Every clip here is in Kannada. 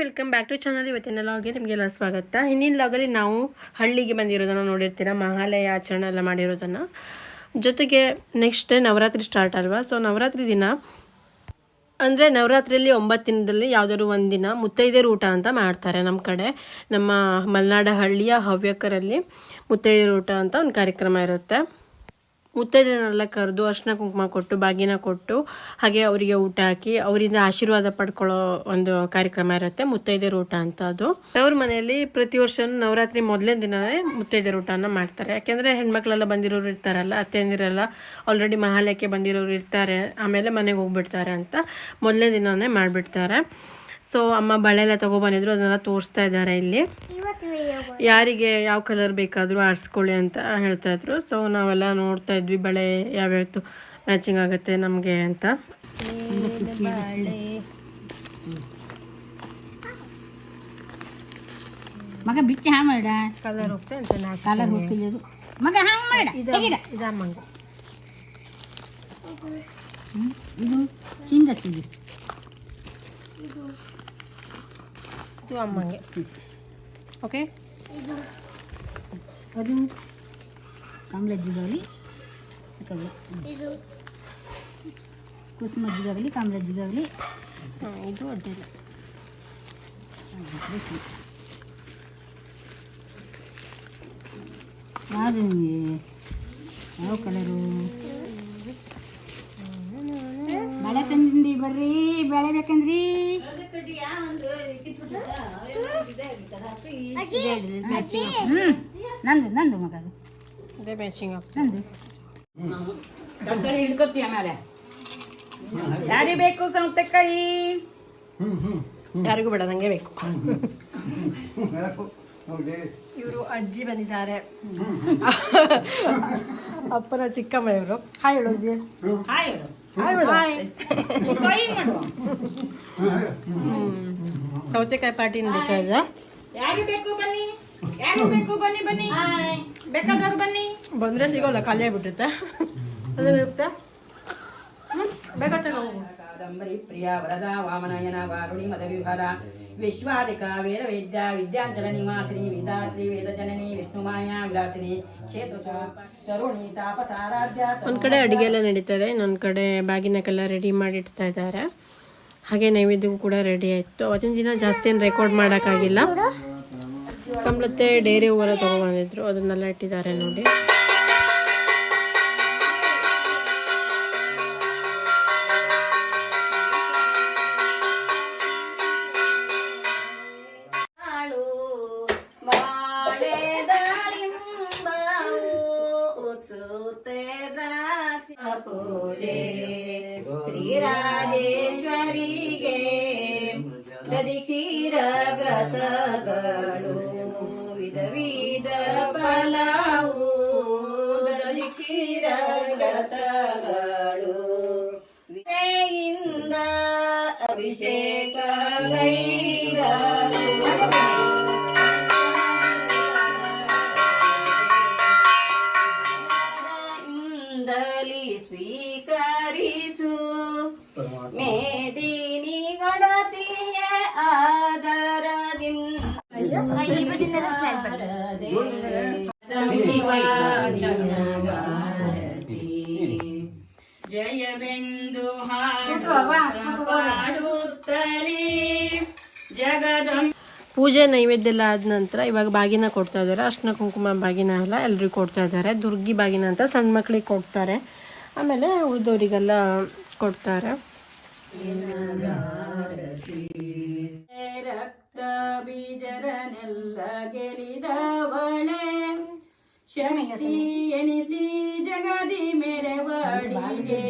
ವೆಲ್ಕಮ್ ಬ್ಯಾಕ್ ಟು ಚಾನಲ್ ಇವತ್ತಿನ ಲಾಗೆ ನಿಮಗೆಲ್ಲ ಸ್ವಾಗತ. ಹಿಂದಿನ ಲಾಗಲ್ಲಿ ನಾವು ಹಳ್ಳಿಗೆ ಬಂದಿರೋದನ್ನು ನೋಡಿರ್ತೀರ, ಮಹಾಲಯ ಆಚರಣೆ ಎಲ್ಲ ಮಾಡಿರೋದನ್ನು. ಜೊತೆಗೆ ನೆಕ್ಸ್ಟ್ ನವರಾತ್ರಿ ಸ್ಟಾರ್ಟ್ ಅಲ್ವಾ? ಸೊ ನವರಾತ್ರಿ ದಿನ, ಅಂದರೆ ನವರಾತ್ರಿಯಲ್ಲಿ ಒಂಬತ್ತು ದಿನದಲ್ಲಿ ಯಾವುದಾದ್ರು ಒಂದಿನ ಮುತ್ತೈದೆಯರು ಊಟ ಅಂತ ಮಾಡ್ತಾರೆ ನಮ್ಮ ಕಡೆ. ನಮ್ಮ ಮಲೆನಾಡ ಹಳ್ಳಿಯ ಹವ್ಯಕರಲ್ಲಿ ಮುತ್ತೈದೆಯರ ಊಟ ಅಂತ ಒಂದು ಕಾರ್ಯಕ್ರಮ ಇರುತ್ತೆ. ಮುತ್ತೈದೆನೆಲ್ಲ ಕರೆದು ಅರ್ಶಿನ ಕುಂಕುಮ ಕೊಟ್ಟು, ಬಾಗಿನ ಕೊಟ್ಟು, ಹಾಗೆ ಅವರಿಗೆ ಊಟ ಹಾಕಿ, ಅವರಿಂದ ಆಶೀರ್ವಾದ ಪಡ್ಕೊಳ್ಳೋ ಒಂದು ಕಾರ್ಯಕ್ರಮ ಇರುತ್ತೆ, ಮುತ್ತೈದೆಯರು ಊಟ ಅಂತ ಅದು. ಅವ್ರ ಮನೆಯಲ್ಲಿ ಪ್ರತಿ ವರ್ಷ ನವರಾತ್ರಿ ಮೊದಲನೇ ದಿನವೇ ಮುತ್ತೈದೆಯರು ಊಟನ ಮಾಡ್ತಾರೆ. ಯಾಕೆಂದರೆ ಹೆಣ್ಮಕ್ಳೆಲ್ಲ ಬಂದಿರೋರು ಇರ್ತಾರಲ್ಲ, ಅತ್ತೆಯಂದಿರೆಲ್ಲ ಆಲ್ರೆಡಿ ಮಹಾಲಯಕ್ಕೆ ಬಂದಿರೋರು ಇರ್ತಾರೆ, ಆಮೇಲೆ ಮನೆಗೆ ಹೋಗ್ಬಿಡ್ತಾರೆ ಅಂತ ಮೊದಲನೇ ದಿನವೇ ಮಾಡಿಬಿಡ್ತಾರೆ. ಸೊ ಅಮ್ಮ ಬಳೆ ಎಲ್ಲ ತೊಗೊಬಂದಿದ್ರು ಅದನ್ನೆಲ್ಲ ತೋರಿಸ್ತಾ ಇದ್ದಾರೆ ಇಲ್ಲಿ. ಯಾರಿಗೆ ಯಾವ ಕಲರ್ ಬೇಕಾದರೂ ಆರಿಸ್ಕೊಳ್ಳಿ ಅಂತ ಹೇಳ್ತಾ ಇದ್ರು. ಸೊ ನಾವೆಲ್ಲ ನೋಡ್ತಾ ಇದ್ವಿ ಬಳೆ ಯಾವ್ಯಾವ್ದು ಮ್ಯಾಚಿಂಗ್ ಆಗುತ್ತೆ ನಮಗೆ ಅಂತ. ಮಗ ಬಿಟ್ಟು ಹ್ಯಾಂಗ ಮಾಡ. ಕಲರ್ ಹೋಗ್ತಾ ಅಂತ ಕಲರ್ ಹೋಗ್ತಿಲ್ಲ ಇದು ಮಗ ಹ್ಯಾಂಗ ಮಾಡ. ಇದು ಸಿಂಗತ್ತಿಗೆ ಇದು. ಅಮ್ಮಗೆ. ಓಕೆ? ಅದು ಕಮಲಜ್ಜಿಗಾಗಲಿ ಕುಸುಮಜ್ಜಿಗಾಗಲಿ ಕಮಲಜ್ಜಿಗಾಗಲಿ ಹಾಂ ಇದು ಅಡ್ಡಿಲ್ಲ ಯಾವುದು ನಿಮಗೆ ಯಾವ ಕಲರು ಬಳೆ ತಂದಿ ಬರ್ರಿ ಬೆಳೆ ಬೇಕಂದ್ರಿ. ಹ್ಞೂ ನಂದು ನಂದು ಮಗ ಅದೇ. ಮ್ಯಾಚಿಂಗ್ ನಂದು. ಕತ್ತಳಿ ಹಿಡ್ಕೊತೀಯ ಆಮೇಲೆ? ಯಾರಿಗೆ ಬೇಕು ಸೌತೆಕಾಯಿ ಯಾರಿಗೂ ಬೇಡ ನಂಗೆ ಬೇಕು. ಇವರು ಅಜ್ಜಿ ಬಂದಿದ್ದಾರೆ. ಅಪ್ಪನ ಚಿಕ್ಕಮ್ಮ ಇವರು. ಹಾಯ್ ಹೇಳು ಅಜ್ಜಿ ಹಾಯ್ ಹೇಳು. ಸೌತೆಕಾಯಿ ಪಾರ್ಟಿ ನಡೀತಾ ಇದೆ? ಯಾರಿಗೆ ಬೇಕು ಬನ್ನಿ? ಯಾರಿಗೆ ಬೇಕು ಬನ್ನಿ ಬನ್ನಿ? ಬೇಕಾದವ್ರು ಬನ್ನಿ. ಬಂದ್ರೆ ಸಿಗೋಲ್ಲ ಖಾಲಿ ಆಗ್ಬಿಟ್ಟಿರುತ್ತೆ. ಅದೇನಿರುತ್ತೆ ಬೇಕಾಗ್ತದೆ ಕಾದಂಬರಿ ಪ್ರಿಯ ವರದ ವಾಮನಯನ ವಾರುಣಿ ಮದವಿಹರ ವಿಶ್ವಾಧಿಕ ವೇದ ವೇದ್ಯ ವಿದ್ಯಾಂಚಲ ನಿವಾಸಿನಿ ವಿಧಾತ್ರಿ ವೇದ ಜನನಿ ವಿಷ್ಣುಮಾಯ ವಿಲಾಸಿನಿ ಕ್ಷೇತ್ರ ತರುಣಿ ತಾಪಸಾರಾಧ್ಯ ಒಂದು ಕಡೆ ಅಡುಗೆ ಎಲ್ಲ ನಡೀತದೆ ಇನ್ನೊಂದು ಕಡೆ ಬಾಗಿನಕ್ಕೆಲ್ಲ ರೆಡಿ ಮಾಡಿ ಇಡ್ತಾ ಇದ್ದಾರೆ. ಹಾಗೆ ನೈವೇದ್ಯಕ್ಕೂ ಕೂಡ ರೆಡಿ ಆಯಿತು. ಅವತ್ತಿನ ದಿನ ಜಾಸ್ತಿ ಏನು ರೆಕಾರ್ಡ್ ಮಾಡೋಕ್ಕಾಗಿಲ್ಲ. ಕಮಲತ್ತೆ ಡೇರಿ ಹೂವೆಲ್ಲ ತೊಗೊಬಂದಿದ್ರು ಅದನ್ನೆಲ್ಲ ಇಟ್ಟಿದ್ದಾರೆ ನೋಡಿ. ಪೂಜೆ ಶ್ರೀರಾಜೇಶ್ವರಿಗೆ ಕ್ಷೀರ ವ್ರತಗಳು ವಿಧ ವಿಧ ಫಲವು. ಕ್ಷೀರ ವ್ರತಗಳು ವಿಜಯಿಂದ ಅಭಿಷೇಕ ಮೇದಿನಿ ಜಯವೆಂದು ಪೂಜೆ ನೈವೇದ್ಯ ಎಲ್ಲ ಆದ ನಂತರ ಇವಾಗ ಬಾಗಿನ ಕೊಡ್ತಾ ಇದ್ದಾರೆ. ಅರ್ಶಿನ ಕುಂಕುಮ ಬಾಗಿನ ಎಲ್ಲ ಎಲ್ರಿಗೂ ಕೊಡ್ತಾ ಇದ್ದಾರೆ. ದುರ್ಗಿ ಬಾಗಿನ ಅಂತ ಸಣ್ಣ ಮಕ್ಳಿಗೆ ಕೊಡ್ತಾರೆ. ಆಮೇಲೆ ಉಳಿದವರಿಗೆಲ್ಲ ಕೊಡ್ತಾರೆ. ರಕ್ತ ಬೀಜರನೆಲ್ಲ ಗೆಲಿದವಳೆ. ಶಕ್ತಿ ಎನಿಸಿ ಜಗದಿ ಮೆರೆವಡಿಗೆ.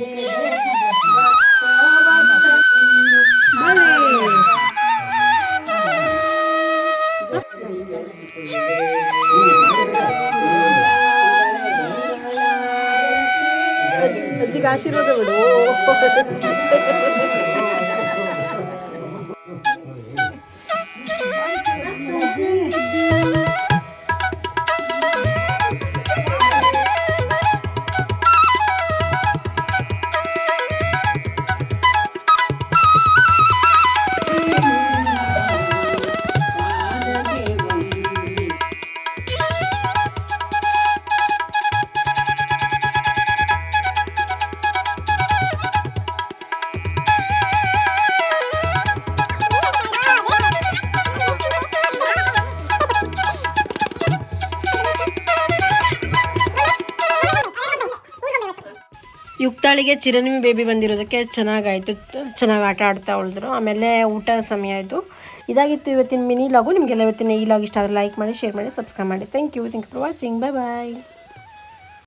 ಅಜ್ಜಿಗೆ ಆಶೀರ್ವಾದ ಬಿಡು ಯುಕ್ತಾಳಿಗೆ ಚಿರನಿಮಿ ಬೇಬಿ ಬಂದಿರೋದಕ್ಕೆ ಚೆನ್ನಾಗಾಯಿತು, ಚೆನ್ನಾಗಿ ಆಟ ಆಡ್ತಾ ಉಳಿದ್ರು. ಆಮೇಲೆ ಊಟ ಸಮಯ ಆಯಿತು ಇದಾಗಿತ್ತು ಇವತ್ತಿನ ಮಿನಿ ಲಾಗು. ನಿಮಗೆಲ್ಲ ಇವತ್ತಿನ ಈ ಲಾಗ್ ಇಷ್ಟ ಆದರೆ ಲೈಕ್ ಮಾಡಿ ಶೇರ್ ಮಾಡಿ ಸಬ್ಸ್ಕ್ರೈಬ್ ಮಾಡಿ. Thank you thank you for watching bye bye